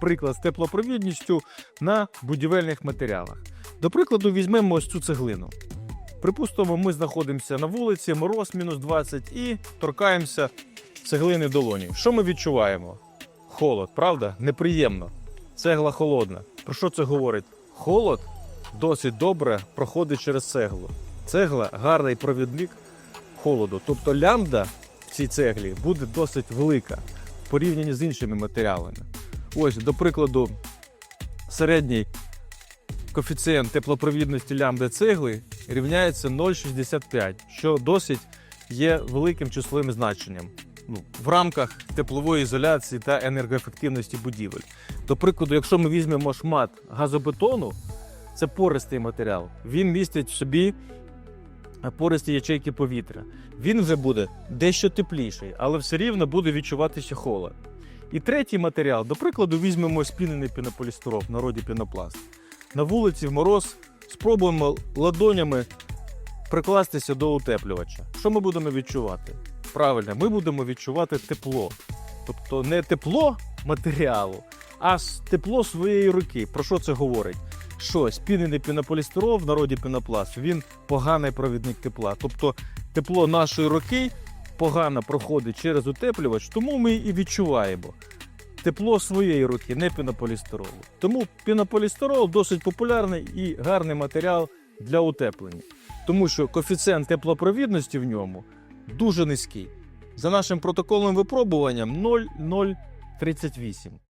приклад з теплопровідністю на будівельних матеріалах. До прикладу, візьмемо ось цю цеглину. Припустимо, ми знаходимося на вулиці, мороз мінус 20 і торкаємося цеглини долоні. Що ми відчуваємо? Холод, правда? Неприємно. Цегла холодна. Про що це говорить? Холод досить добре проходить через цеглу. Цегла гарний провідник холоду. Тобто лямбда в цій цеглі буде досить велика в порівнянні з іншими матеріалами. Ось, до прикладу, середній коефіцієнт теплопровідності лямбди цегли рівняється 0,65, що досить є великим числовим значенням ну, в рамках теплової ізоляції та енергоефективності будівель. До прикладу, якщо ми візьмемо шмат газобетону, це пористий матеріал. Він містить в собі пористі ячейки повітря. Він вже буде дещо тепліший, але все рівно буде відчуватися холод. І третій матеріал, до прикладу, візьмемо спінений пінополістирол, в народі пінопласт. На вулиці в мороз спробуємо ладонями прикластися до утеплювача. Що ми будемо відчувати? Правильно, ми будемо відчувати тепло. Тобто не тепло матеріалу, а тепло своєї руки. Про що це говорить? Що спінений пінополістирол в народі пінопласт, він поганий провідник тепла. Тобто тепло нашої руки погано проходить через утеплювач, тому ми і відчуваємо тепло своєї руки, не пінополістиролу. Тому пінополістирол досить популярний і гарний матеріал для утеплення, тому що коефіцієнт теплопровідності в ньому дуже низький. За нашим протоколом випробуванням 0,038.